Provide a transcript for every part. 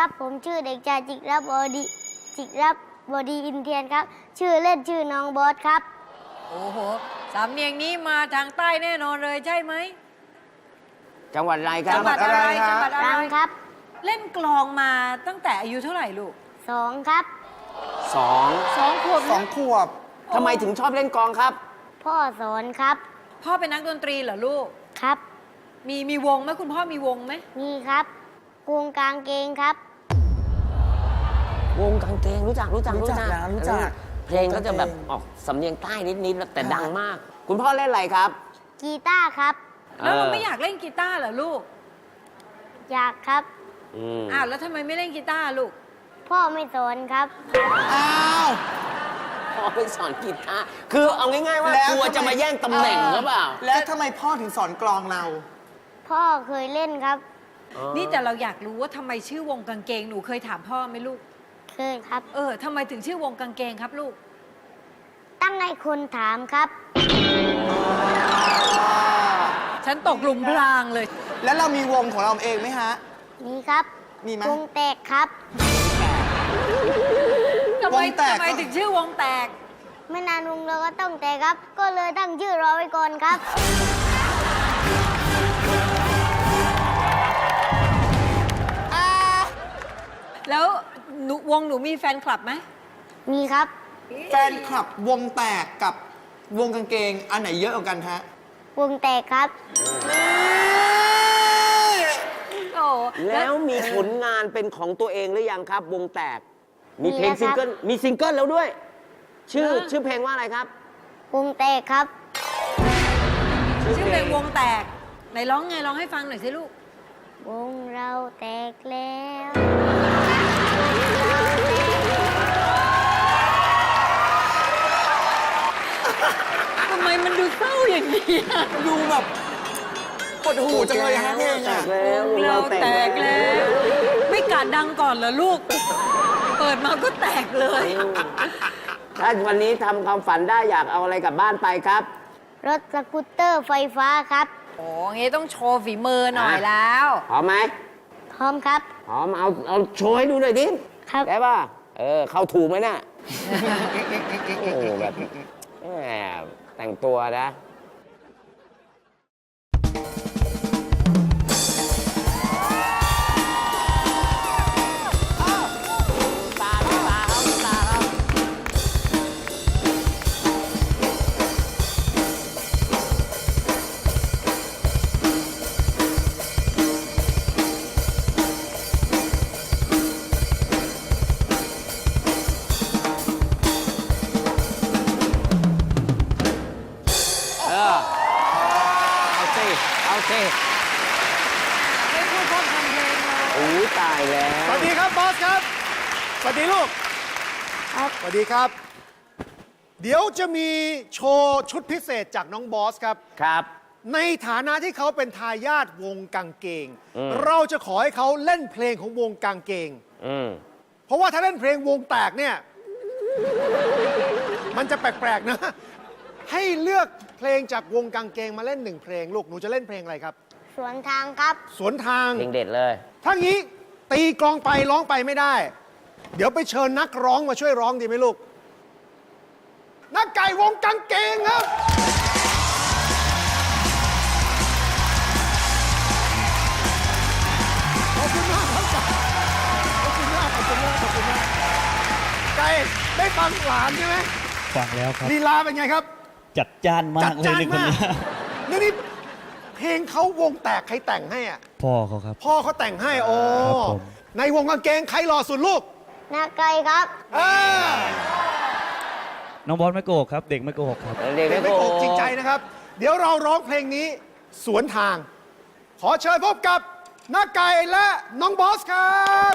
สวัสดีครับ ผมชื่อเด็กชายจิกรับบอดีจิกรับบอดีอินเทียนครับ ชื่อเล่นชื่อน้องบอสครับ โอ้โห สำเนียงนี้มาทางใต้แน่นอนเลยใช่ไหมจังหวัดอะไรครัจับ งหวัดอะไรจัจังงหหวัวัดดอะรัไรงครับเล่นกลองมาตั้งแต่อายุเท่าไหร่ลูกสองครับ สองสองขวบสองขวบทำไมถึงชอบเล่นกลองครับ พ่อสอนครับพ่อเป็นนักดนตรีเหรอลูก ครับ มีมีวงไหมคุณพ่อมีวงไหมนี่ครับวงกลางเกงครับ วงกางเกงรู้จักรู้จักรู้จักนะรู้จักเออเพลงก็จะแบบออกสำเนียงใต้นิดๆแต่ดังมาก คุณพ่อเล่นอะไรครับ กีตาร์ครับ แล้วเราเออไม่อยากเล่นกีตาร์เหรอลูก อยากครับอืมอ้าวแล้วทำไมไม่เล่นกีตาร์ลูก พ่อไม่สอนครับ อ้าวพ่อไปสอนกีตาร์คือเอาง่ายๆว่าแล้วกลัวทำไมจะมาแย่งตำแหน่งหรือเปล่า แล้วทำไมพ่อถึงสอนกลองเรา พ่อเคยเล่นครับ นี่แต่เราอยากรู้ว่าทำไมชื่อวงกางเกงหนูเคยถามพ่อไหมลูกเค ยครับ เออทำไมถึงชื่อวงกางเกงครับลูก ตั้งให้คนถามครับ ฉันตกหลุมพรางเลย แล้วเรามีวงของเราเองไหมฮะนี่ครับมีไหม วงแตกครับ ทำไมวงแตก ทำไมถึงชื่อวงแตก ไม่นานวงเราก็ต้องแตกครับ ก็เลยตั้งชื่อรอไว้ก่อนครับ แล้วห นูวงหนูมีแฟนคลับไหมมีครับ แฟนคลับวงแตกกับวงกางเกง อันไหนเยอะกว่ากันฮะ วงแตกครับ โอ้แล้วมีผลงานเป็นของตัวเองหรือยังครับ วงแตก มีเพลงมีแล้วครับ ซิงเกิลมีซิงเกิลแล้วด้วย ชื่อชื่อเพลงว่าอะไรครับวงแตกครับ ชื่อเพลงวงแตกไหนร้องไงร้องให้ฟังหน่อยสิลูก วงเราแตกแล้ เศร้าอย่างนี้อะดูแบบปวดหูจังเลยฮะเพลงแตอะกแล้ววงเราแตกแล้วไม่กาดดังก่อนเหรอลูก เปิดมาก็แตกเลย ถ้าวันนี้ทำความฝันได้อยากเอาอะไรกลับบ้านไปครับ รถสกูตเตอร์ไฟฟ้าครับ โอ้งี้ต้องโชว์ฝีมือหน่อยแล้วพร้อมไหมพร้อมครับพร้อมเอาเอาโชว์ให้ดูหน่อยดิครับ ได้ป่ะเออเข้าถูกไหมน่ะ โอ้โหแบบแหม แต่งตัวนะ เอาสิไม่พูดพร่ำทำเพลงเลยอู้ตายแล้วสวัสดีครับบอสครับ สวัสดีลูก ครับ สวัสดีครับ เดี๋ยวจะมีโชว์ชุดพิเศษจากน้องบอสครับ ครับ ในฐานะที่เขาเป็นทายาทวงกางเกงอืมเราจะขอให้เขาเล่นเพลงของวงกางเกง อืมเพราะว่าถ้าเล่นเพลงวงแตกเนี่ย มันจะแปลกๆนะ ให้เลือก เพลงจากวงกางเกงมาเล่นหนึ่งเพลงลูกหนูจะเล่นเพลงอะไรครับ สวนทางครับ สวนทางเพลงเด็ดเลย ถ้างี้ตีกลองไปร้องไปไม่ได้ เดี๋ยวไปเชิญนักร้องมาช่วยร้องดีไหมลูก นักไก่วงกางเกงครับ ขอบคุณมากครับขอบคุณมากขอบคุณมากขอบคุณมากไก่ได้ฟังหลานใช่ไหมฟังแล้วครับ ลีลาเป็นไงครับ จัดจ้านมาจักดเลยจ้านในคนมากเนี้ยนี่นี่เพลงเขาวงแตกใครแต่งให้อะ พ่อเขาครับ พ่อเขาแต่งให้โอ้ครับผม ในวงกางเกงใครหล่อสุดลูกนาไกลครับอ่าน้องบอสไม่โกหกครับ เด็กไม่โกหกครับ เด็กเด็ไม่กไม่โกโกหหกกจริงใจนะครับ เดี๋ยวเราร้องเพลงนี้สวนทาง ขอเชิญพบกับน้าไก่และน้องบอสครับ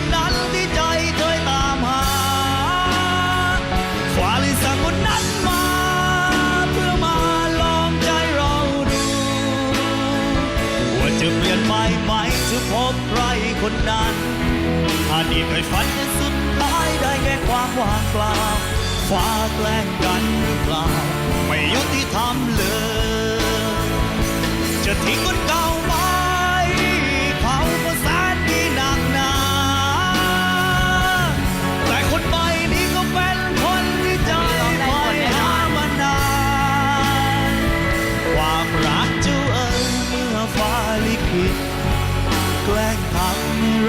คนนั้นที่ใจเคยตามหาฟ้าเลยสั่งคนนั้นมา เพื่อมาลองใจเราดูว่าจะเปลี่ยนไปไหมจะพบใครคนนั้นอดีตเคยฝันแต่สุดท้ายได้แค่ความว่างเปล่าฟ้าแกล้งกันหรือเปล่า ไม่ยุติธรรมเลย จะทิ้งคนเก่า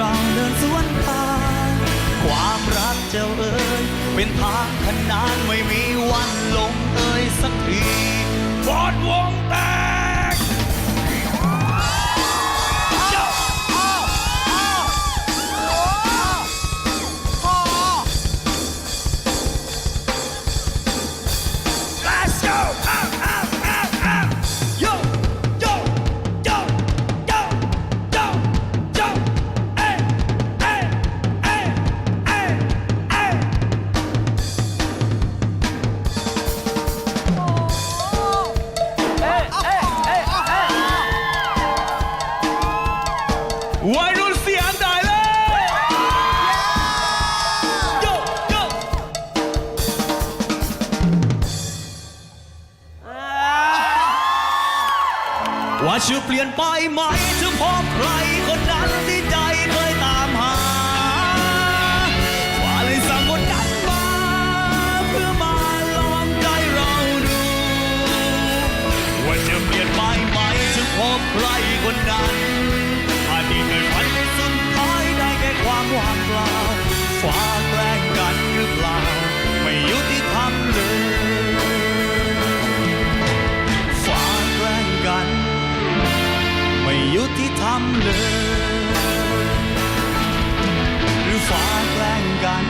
เราเดินสวนทางความรักเจ้าเอ๋ยเป็นทางขนานไม่มีวันลงเอ่ยสักที วัยรุ่นเสียงได้เลยโยโยว่าจะเปลี่ยนไปไหมจะพบใคร ยุติธรรมเลย หรือฟ้าแกล้งกัน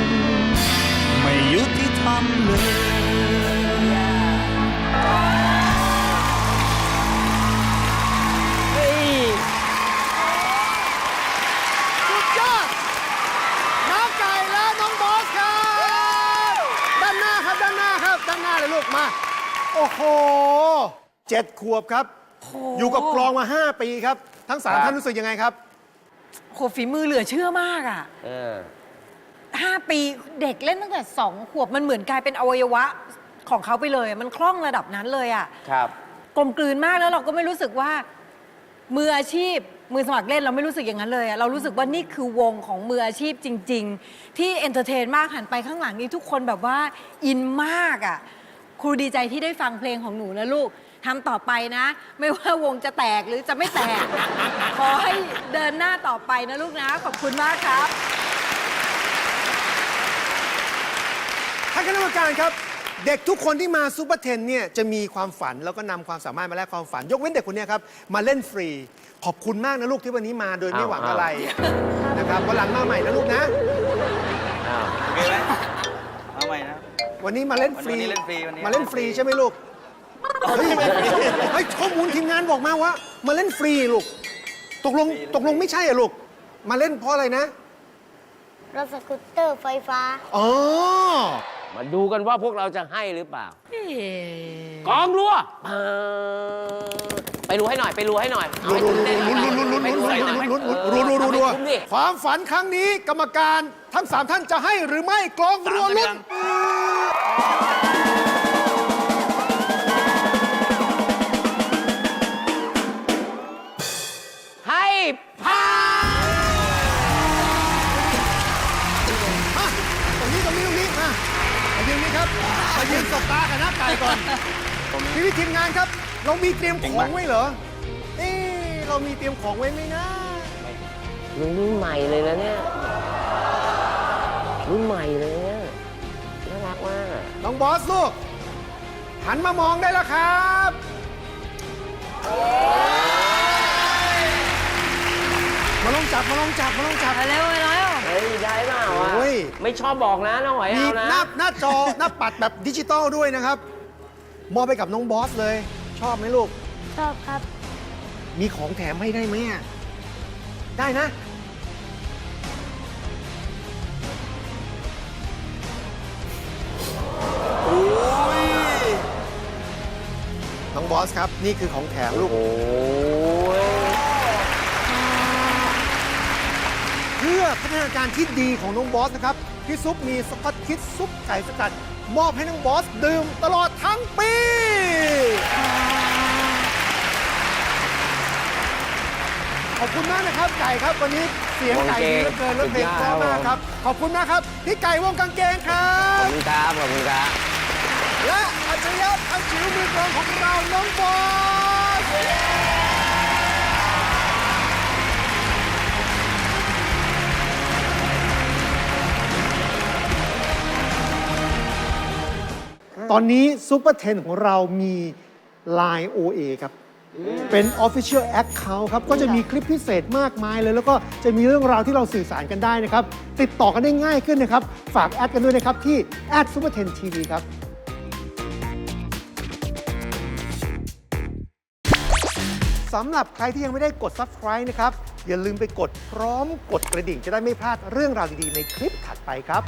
ไม่ยุติธรรมเลยสุดยอดน้องไก่และน้องบอสครับด้านหน้าครับด้านหน้าครับด้านหน้าเลยลูกมา โอ้โหเจ็ดขวบครับ อยู่กับกลองมา 5 ปีครับ ทั้งสามครับ ท่านรู้สึกยังไงครับ โหฝีมือเหลือเชื่อมากอะเออ ห้าปีเด็กเล่นตั้งแต่สองขวบมันเหมือนกลายเป็นอวัยวะของเขาไปเลยมันคล่องระดับนั้นเลยอะ ครับ กลมกลืนมากแล้วเราก็ไม่รู้สึกว่า มืออาชีพ มือสมัครเล่นเราไม่รู้สึกอย่างนั้นเลยอะเรารู้สึกว่านี่คือวงของมืออาชีพจริง ๆ ที่เอนเตอร์เทนมากหันไปข้างหลังนี้ทุกคนแบบว่าอินมากอะครูดีใจที่ได้ฟังเพลงของหนูนะลูก ทำต่อไปนะ ไม่ว่าวงจะแตกหรือจะไม่แตก ขอให้เดินหน้าต่อไปนะลูกนะ ขอบคุณมากครับ ท่านคณะกรรมการครับ เด็กทุกคนที่มาซูเปอร์เทนเนี่ยจะมีความฝันแล้วก็นำความสามารถมาแลกความฝัน ยกเว้นเด็กคนเนี้ยครับ มาเล่นฟรี ขอบคุณมากนะลูกที่วันนี้มาโดยไม่อ้าวหวังอ้าวอะไรนะครับวันหลังมาใหม่นะลูกนะอ้าวโอเคไหมเอาใหม่นะ วันนี้มาเล่นฟรีวันนี้เล่นฟรีวันนี้ มาเล่นฟรีใช่ไหมลูก เฮ้ยเฮ้ยข้อมูลทีมงานบอกมาว่า มาเล่นฟรีลูก ตกลงตกลงไม่ใช่อะลูก มาเล่นเพราะอะไรนะ รถสกูตเตอร์ไฟฟ้า อ๋อ มาดูกันว่าพวกเราจะให้หรือเปล่า กองรัวเออไปรู้ให้หน่อย ไปรู้ให้หน่อยเอาให้ตื่นเต้นลุ้นลุ้นลุ้นลุ้นไปลุ้นให้หน่อยลุ้นลุ้นเออลุ้นลุ้นลุ้นเอาให้ลุ้นคุ้มดิ ความฝันครั้งนี้กรรมการทั้งสามท่านจะให้หรือไม่กลองรัวลุ้นให้ พี่พี่ทีมงานครับ เรามีเตรียมของไว้เหรอ เอ๊ะเรามีเตรียมของไว้ไหมนะรุ่นใหม่เลยนะเนี่ย รุ่นใหม่เลยเนี่ยน่ารักมากอะน้องบอสลูก หันมามองได้แล้วครับ มาลองจับมาลองจับมาลองจับไปเร็วไปแล้วเฮ้ยได้เปล่าอะโอ้ย ไม่ชอบบอกนะน้องหอยมีเอานะ หน้าหน้าจอ หน้าปัดแบบดิจิตอลด้วยนะครับ มอบไปกับน้องบอสเลย ชอบไหมลูก ชอบครับ มีของแถมให้ได้ไหมอะได้นะ โอ้ย น้องบอสครับ นี่คือของแถมลูก โอ้ย นาการที่ดีของน้องบอสนะครับ พี่ซุปมีสกอตคิดซุปไก่สกัด มอบให้น้องบอสดื่มตลอดทั้งปี ขอบคุณมากนะครับไก่ครับวันนี้เสียงไก่ดีเหลือเกินและเพลงเพราะมากครับ ขอบคุณมากครับพี่ไก่วงกางเกงครัขอบบ คุณครับ ขอบคุณครับ และอัจฉริยะอัจฉริยมือกลองของเราน้องบอส ตอนนี้ซูเปอร์เทนของเรามี Line OA ครับ เป็น Official Account ครับ ก็จะมีคลิปพิเศษมากมายเลย แล้วก็จะมีเรื่องราวที่เราสื่อสารกันได้นะครับ ติดต่อกันได้ง่ายขึ้นนะครับ ฝากแอดกันด้วยนะครับ ที่ Super 10 TV ครับสำหรับใครที่ยังไม่ได้กด Subscribe นะครับ อย่าลืมไปกดพร้อมกดกระดิ่งจะได้ไม่พลาดเรื่องราวดีๆ ในคลิปถัดไปครับ